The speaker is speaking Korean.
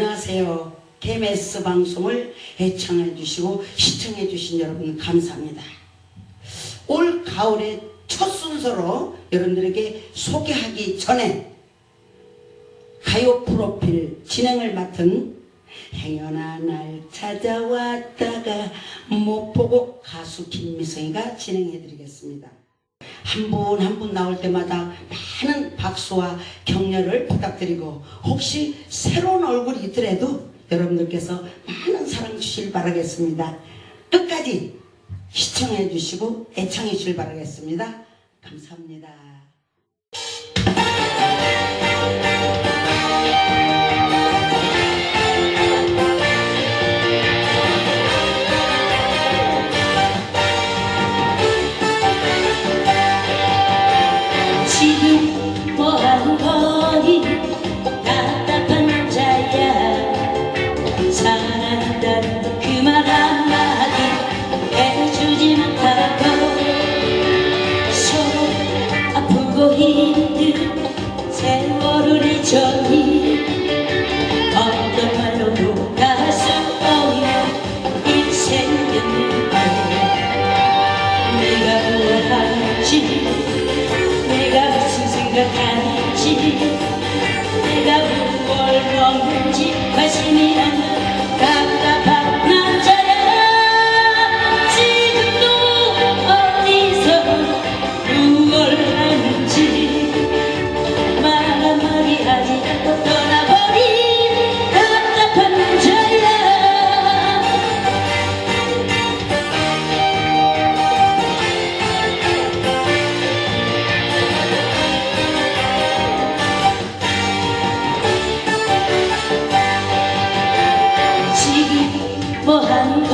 안녕하세요. KMS 방송을 애청해 주시고 시청해 주신 여러분 감사합니다. 올 가을의 첫 순서로 여러분들에게 소개하기 전에 가요 프로필 진행을 맡은 행여나 날 찾아왔다가 못 보고 가수 김미성이가 진행해 드리겠습니다. 한 분 한분 나올 때마다 많은 박수와 격려를 부탁드리고 혹시 새로운 얼굴이 있더라도 여러분들께서 많은 사랑 주실 바라겠습니다. 끝까지 시청해 주시고 애청해 주실 바라겠습니다. 감사합니다. 무슨 생각하는지 내가 무얼 먹는지 관심이 없는 지금 뭐하는